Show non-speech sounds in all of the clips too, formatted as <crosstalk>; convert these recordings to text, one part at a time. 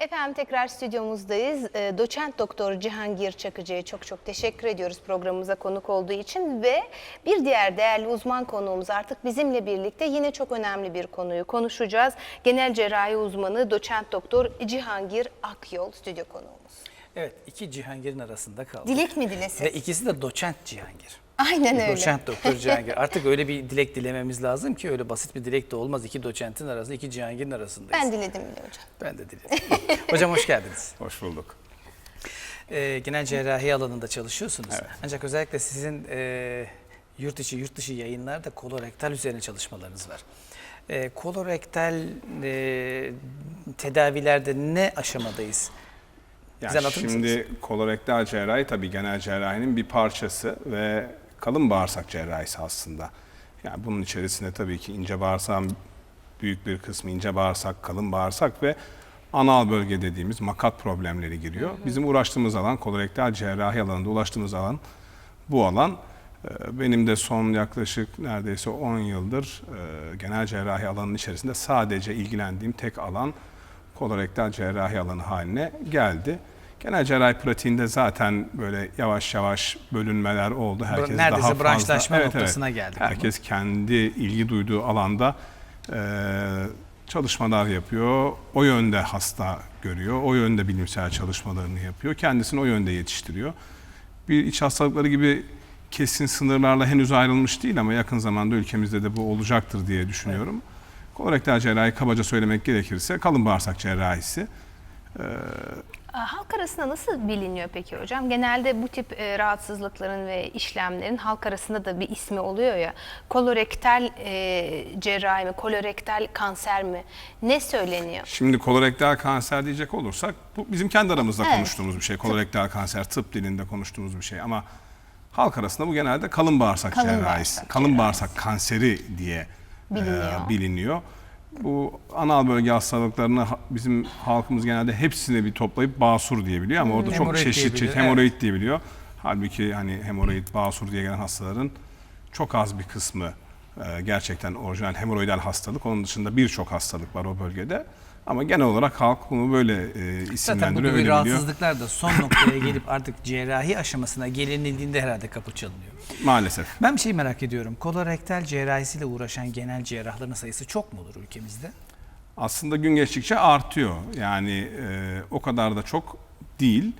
Efendim tekrar stüdyomuzdayız. Ee, Doçent Doktor Cihangir Çakıcı'ya çok çok teşekkür ediyoruz programımıza konuk olduğu için ve bir diğer değerli uzman konuğumuz artık bizimle birlikte yine çok önemli bir konuyu konuşacağız. Genel cerrahi uzmanı Doçent Doktor Cihangir Akyol stüdyo konuğumuz. Evet, iki Cihangir'in arasında kaldık. Dilek mi dilesin? Ve ikisi de doçent Cihangir. Aynen öyle. Doçent doktor <laughs> Cihangir. Artık öyle bir dilek dilememiz lazım ki öyle basit bir dilek de olmaz. İki doçentin arasında, iki Cihangir'in arasındayız. Ben diledim bile hocam. Ben de diledim. <laughs> Hocam hoş geldiniz. Hoş bulduk. Ee, genel cerrahi alanında çalışıyorsunuz. Ancak özellikle sizin e, yurt içi, yurt dışı yayınlarda kolorektal üzerine çalışmalarınız var. E, kolorektal e, tedavilerde ne aşamadayız? Bize mısınız? şimdi kolorektal cerrahi tabii genel cerrahinin bir parçası ve kalın bağırsak cerrahisi aslında. Yani bunun içerisinde tabii ki ince bağırsağın büyük bir kısmı ince bağırsak, kalın bağırsak ve anal bölge dediğimiz makat problemleri giriyor. Bizim uğraştığımız alan kolorektal cerrahi alanında ulaştığımız alan bu alan. Ee, Benim de son yaklaşık neredeyse 10 yıldır e, genel cerrahi alanının içerisinde sadece ilgilendiğim tek alan kolorektal cerrahi alanı haline geldi. Genel cerrahi pratiğinde zaten böyle yavaş yavaş bölünmeler oldu. Herkes neredeyse daha fazla, branşlaşma noktasına geldik. Herkes kendi ilgi duyduğu alanda e, çalışmalar yapıyor. O yönde hasta görüyor. O yönde bilimsel çalışmalarını yapıyor. Kendisini o yönde yetiştiriyor. Bir iç hastalıkları gibi kesin sınırlarla henüz ayrılmış değil ama yakın zamanda ülkemizde de bu olacaktır diye düşünüyorum. Kolorektal cerrahi kabaca söylemek gerekirse kalın bağırsak cerrahisi. Aa, Halk arasında nasıl biliniyor peki hocam? Genelde bu tip e, rahatsızlıkların ve işlemlerin halk arasında da bir ismi oluyor ya. Kolorektal e, cerrahi mi, kolorektal kanser mi? Ne söyleniyor? Şimdi kolorektal kanser diyecek olursak bu bizim kendi aramızda Evet. konuştuğumuz bir şey. Kolorektal kanser tıp dilinde konuştuğumuz bir şey ama halk arasında bu genelde kalın bağırsak Kalın cerrahisi. bağırsak kalın cerrahisi. bağırsak kanseri diye e, Biliniyor. Bu anal bölge hastalıklarını ha- bizim halkımız genelde hepsini bir toplayıp basur diye biliyor ama orada çok Hemoroid çeşit çeşit hemoroid diye biliyor. Halbuki hani hemoroid, basur diye gelen hastaların çok az bir kısmı e, gerçekten orijinal hemoroidal hastalık. Onun dışında birçok hastalık var o bölgede. Ama genel olarak halk bunu böyle e, Zaten bu isimlendiriyor, gibi biliyor. rahatsızlıklar da son noktaya gelip artık cerrahi aşamasına gelinildiğinde herhalde kapı çalınıyor. Maalesef. Ben bir şey merak ediyorum. Kolorektal cerrahisiyle uğraşan genel cerrahların sayısı çok mudur ülkemizde? Aslında gün geçtikçe artıyor. Yani e, o kadar da çok değil.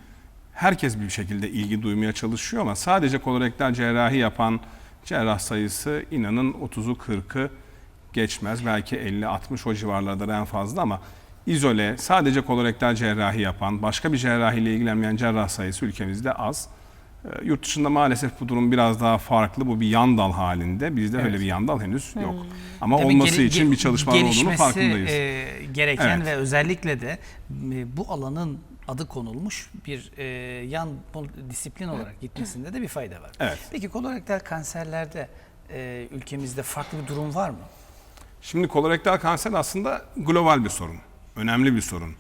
Herkes bir şekilde ilgi duymaya çalışıyor ama sadece kolorektal cerrahi yapan cerrah sayısı inanın 30'u 40'ı geçmez. Belki 50-60 o civarlardadır en fazla ama izole sadece kolorektal cerrahi yapan, başka bir cerrahiyle ilgilenmeyen cerrah sayısı ülkemizde az. E, Yurt dışında maalesef bu durum biraz daha farklı. Bu bir yan dal halinde. Bizde öyle bir yan dal henüz yok. Ama Demek olması gel- için bir çalışmalar olduğunu farkındayız. e, gereken Evet. ve özellikle de e, bu alanın adı konulmuş bir e, yan disiplin olarak gitmesinde de bir fayda var. Evet. Peki kolorektal kanserlerde e, ülkemizde farklı bir durum var mı? Şimdi kolorektal kanser aslında global bir sorun. Önemli bir sorun.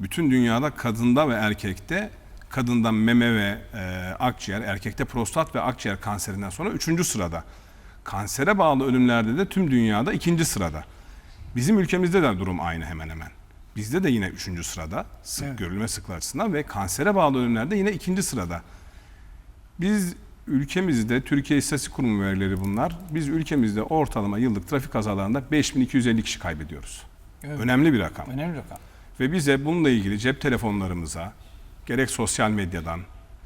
Bütün dünyada kadında ve erkekte kadında meme ve e, akciğer, erkekte prostat ve akciğer kanserinden sonra üçüncü sırada. Kansere bağlı ölümlerde de tüm dünyada ikinci sırada. Bizim ülkemizde de durum aynı hemen hemen. Bizde de yine üçüncü sırada sık Evet. görülme sıklığı açısından ve kansere bağlı ölümlerde yine ikinci sırada. Biz ülkemizde, Türkiye İstatistik Kurumu verileri bunlar. Biz ülkemizde ortalama yıllık trafik kazalarında 5250 kişi kaybediyoruz. Evet. Önemli bir rakam. Önemli rakam. Ve bize bununla ilgili cep telefonlarımıza, gerek sosyal medyadan,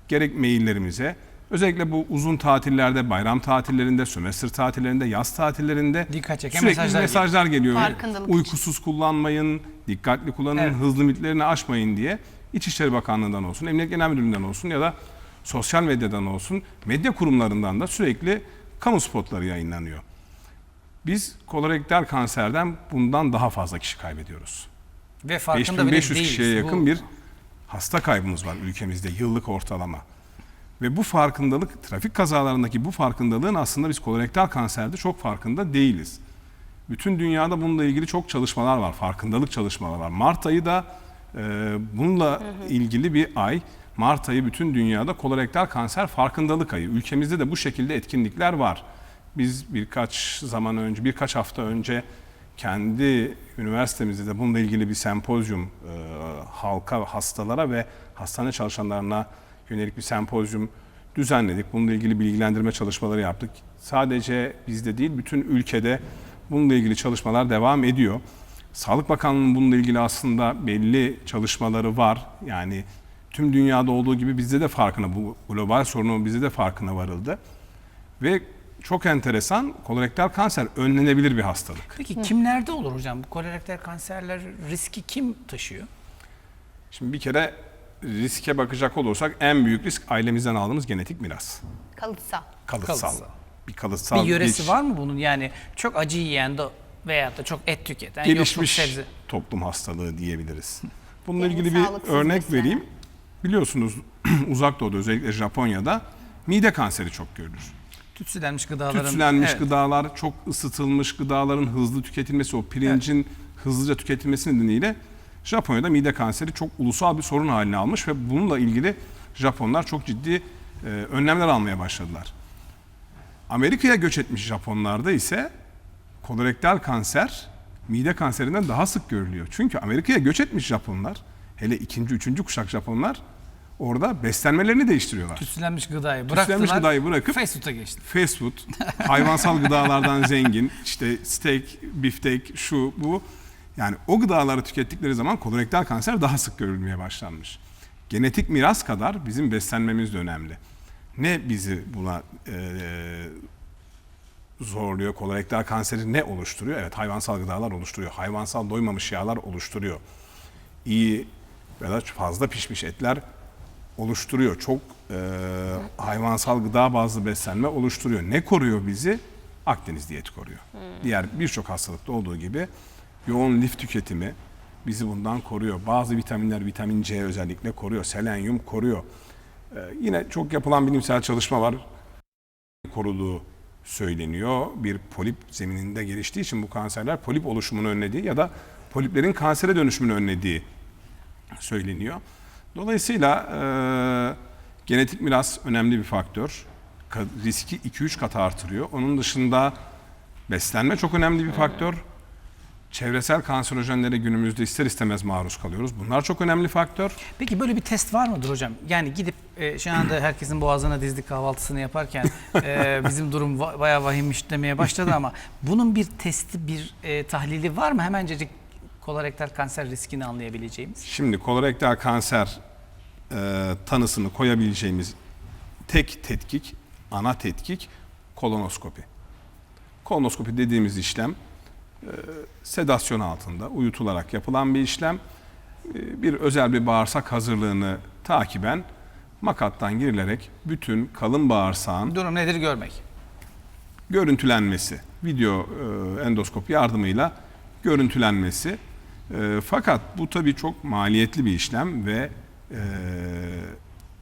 gerek maillerimize, özellikle bu uzun tatillerde, bayram tatillerinde, sömestr tatillerinde, yaz tatillerinde Dikkat çeken sürekli mesajlar mesajlar, geliyor. Farkındalık için. Uykusuz kullanmayın, dikkatli kullanın, Evet. hız limitlerini aşmayın diye İçişleri Bakanlığı'ndan olsun, Emniyet Genel Müdürlüğü'nden olsun ya da sosyal medyadan olsun, medya kurumlarından da sürekli kamu spotları yayınlanıyor. Biz kolorektal kanserden bundan daha fazla kişi kaybediyoruz. Ve farkında bile 5500 değiliz. kişiye yakın Bu- bir hasta kaybımız var ülkemizde yıllık ortalama. Ve bu farkındalık, trafik kazalarındaki bu farkındalığın aslında biz kolorektal kanserde çok farkında değiliz. Bütün dünyada bununla ilgili çok çalışmalar var, farkındalık çalışmaları var. Mart ayı da e, bununla ilgili bir ay. Mart ayı bütün dünyada kolorektal kanser farkındalık ayı. Ülkemizde de bu şekilde etkinlikler var. Biz birkaç zaman önce, birkaç hafta önce kendi üniversitemizde de bununla ilgili bir sempozyum e, halka, hastalara ve hastane çalışanlarına yönelik bir sempozyum düzenledik. Bununla ilgili bilgilendirme çalışmaları yaptık. Sadece bizde değil, bütün ülkede bununla ilgili çalışmalar devam ediyor. Sağlık Bakanlığı'nın bununla ilgili aslında belli çalışmaları var. Yani tüm dünyada olduğu gibi bizde de farkına, bu global sorunun bizde de farkına varıldı. Ve çok enteresan, kolorektal kanser önlenebilir bir hastalık. Peki kimlerde olur hocam? Bu kolorektal kanserler riski kim taşıyor? Şimdi bir kere riske bakacak olursak en büyük risk ailemizden aldığımız genetik miras. Kalıtsal. Kalıtsal. Kalıtsal. Bir kalıtsal bir yöresi var mı bunun? Yani çok acı yiyen de veyahut da çok et tüketen, gelişmiş sebze. toplum hastalığı diyebiliriz. Bununla Yani ilgili bir örnek beslenme. vereyim. Biliyorsunuz <clears throat> uzak doğuda özellikle Japonya'da mide kanseri çok görülür. Tütsülenmiş gıdaların. Tütsülenmiş Evet. gıdalar, çok ısıtılmış gıdaların hızlı tüketilmesi, o pirincin hızlıca tüketilmesi nedeniyle Japonya'da mide kanseri çok ulusal bir sorun haline almış ve bununla ilgili Japonlar çok ciddi e, önlemler almaya başladılar. Amerika'ya göç etmiş Japonlarda ise kolorektal kanser mide kanserinden daha sık görülüyor. Çünkü Amerika'ya göç etmiş Japonlar, hele ikinci, üçüncü kuşak Japonlar orada beslenmelerini değiştiriyorlar. Tütsülenmiş gıdayı bıraktılar. Tütsülenmiş gıdayı bırakıp- Fast food'a geçti. fast food, <laughs> hayvansal gıdalardan zengin, işte steak, biftek, şu bu. Yani o gıdaları tükettikleri zaman kolorektal kanser daha sık görülmeye başlanmış. Genetik miras kadar bizim beslenmemiz de önemli. Ne bizi buna eee, zorluyor? Kolorektal kanseri ne oluşturuyor? Evet hayvansal gıdalar oluşturuyor. Hayvansal doymamış yağlar oluşturuyor. İyi ya da fazla pişmiş etler oluşturuyor. Çok e, hayvansal gıda bazlı beslenme oluşturuyor. Ne koruyor bizi? Akdeniz diyeti koruyor. Diğer birçok hastalıkta olduğu gibi yoğun lif tüketimi bizi bundan koruyor. Bazı vitaminler, vitamin C özellikle koruyor. Selenyum koruyor. E, yine çok yapılan bilimsel çalışma var. Koruduğu söyleniyor. Bir polip zemininde geliştiği için bu kanserler polip oluşumunu önlediği ya da poliplerin kansere dönüşümünü önlediği söyleniyor. Dolayısıyla e, genetik miras önemli bir faktör. Ka- riski 2-3 kat artırıyor. Onun dışında beslenme çok önemli bir faktör. Çevresel kanserojenlere günümüzde ister istemez maruz kalıyoruz. Bunlar çok önemli faktör. Peki böyle bir test var mıdır hocam? Yani gidip e, şu anda herkesin boğazına dizdik kahvaltısını yaparken e, <laughs> bizim durum va- bayağı vahimmiş demeye başladı ama bunun bir testi, bir e, tahlili var mı? Hemencecik kolorektal kanser riskini anlayabileceğimiz. Şimdi kolorektal kanser e, tanısını koyabileceğimiz tek tetkik, ana tetkik kolonoskopi. Kolonoskopi dediğimiz işlem e, sedasyon altında uyutularak yapılan bir işlem. E, bir özel bir bağırsak hazırlığını takiben makattan girilerek bütün kalın bağırsağın Durum nedir görmek. görüntülenmesi, video e, endoskop yardımıyla görüntülenmesi. E, fakat bu tabii çok maliyetli bir işlem ve e,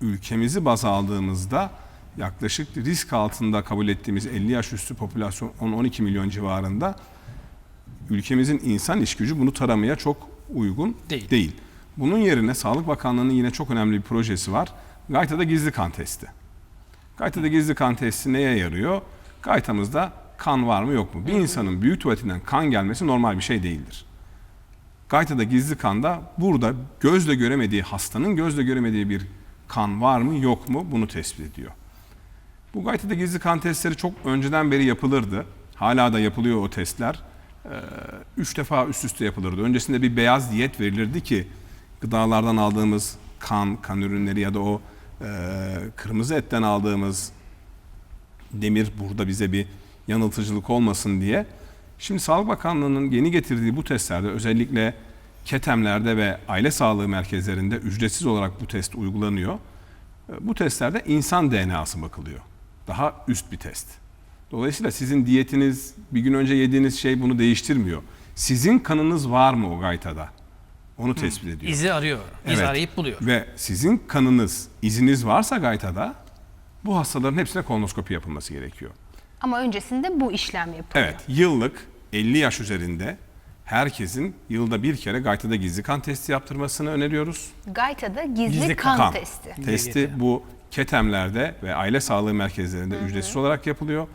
ülkemizi baz aldığımızda yaklaşık risk altında kabul ettiğimiz 50 yaş üstü popülasyon 10-12 milyon civarında ülkemizin insan iş gücü bunu taramaya çok uygun Değil. değil. Bunun yerine Sağlık Bakanlığı'nın yine çok önemli bir projesi var. Gayta'da gizli kan testi. Gayta'da gizli kan testi neye yarıyor? Gaytamızda kan var mı yok mu? Bir insanın büyük tuvaletinden kan gelmesi normal bir şey değildir. Gayta'da gizli kanda burada gözle göremediği, hastanın gözle göremediği bir kan var mı yok mu bunu tespit ediyor. Bu Gayta'da gizli kan testleri çok önceden beri yapılırdı. Hala da yapılıyor o testler. Ee, üç defa üst üste yapılırdı. Öncesinde bir beyaz diyet verilirdi ki gıdalardan aldığımız kan, kan ürünleri ya da o e, kırmızı etten aldığımız demir burada bize bir yanıltıcılık olmasın diye. Şimdi Sağlık Bakanlığı'nın yeni getirdiği bu testlerde özellikle ketemlerde ve aile sağlığı merkezlerinde ücretsiz olarak bu test uygulanıyor. E, Bu testlerde insan DNA'sı bakılıyor. Daha üst bir test. Dolayısıyla sizin diyetiniz, bir gün önce yediğiniz şey bunu değiştirmiyor. Sizin kanınız var mı o gaytada? Onu tespit ediyor. İzi arıyor. İz Evet. arayıp buluyor. Ve sizin kanınız, iziniz varsa gaytada bu hastaların hepsine kolonoskopi yapılması gerekiyor. Ama öncesinde bu işlem yapılıyor. Evet, yıllık 50 yaş üzerinde herkesin yılda bir kere gaytada gizli kan testi yaptırmasını öneriyoruz. Gayta'da gizli, Gizli kan, Kan testi. testi bu ketemlerde ve aile sağlığı merkezlerinde ücretsiz olarak yapılıyor.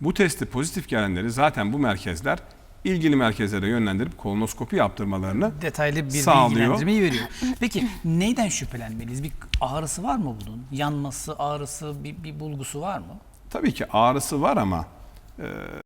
Bu testi pozitif gelenleri zaten bu merkezler ilgili merkezlere yönlendirip kolonoskopi yaptırmalarını detaylı bir Sağlıyor. bilgilendirmeyi veriyor. <laughs> Peki neyden şüphelenmeliyiz? Bir ağrısı var mı bunun? Yanması, ağrısı, bir, bir bulgusu var mı? Tabii ki ağrısı var ama e,